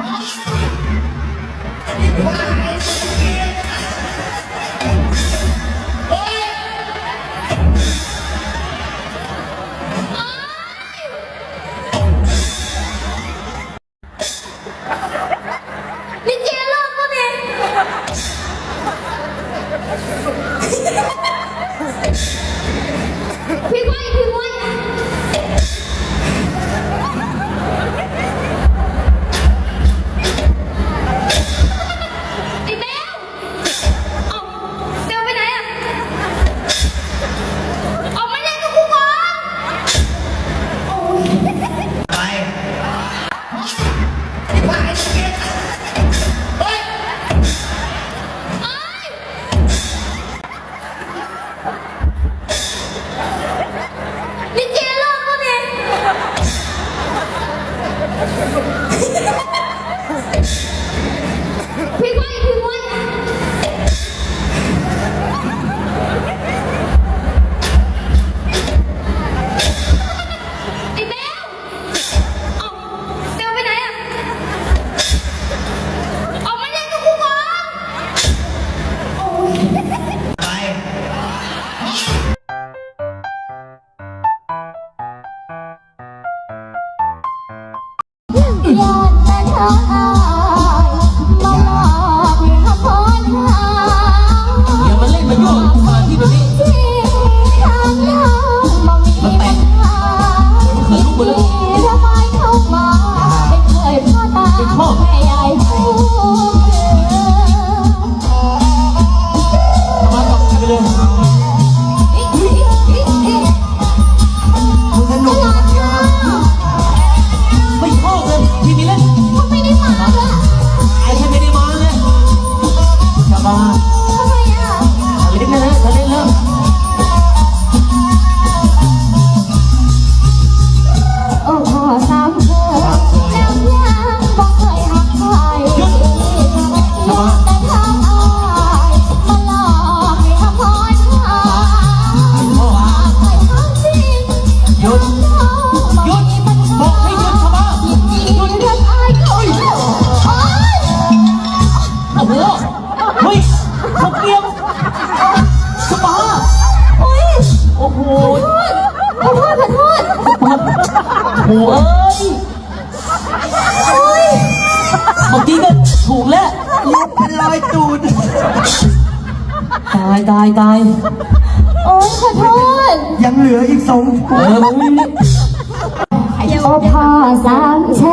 ว่าไอ้ ยอดมาท้องเอา เขาเกี่ยวสปาอุ้ยโอ้โหขอโทษขอโทษหัวเอ้ยโอ้ยเมื่อกี้ก็ถูกแล้วลุกเป็นรอยตูดตายตายตายโอ้ยขอโทษยังเหลืออีกสองเออเอาผ้าสามช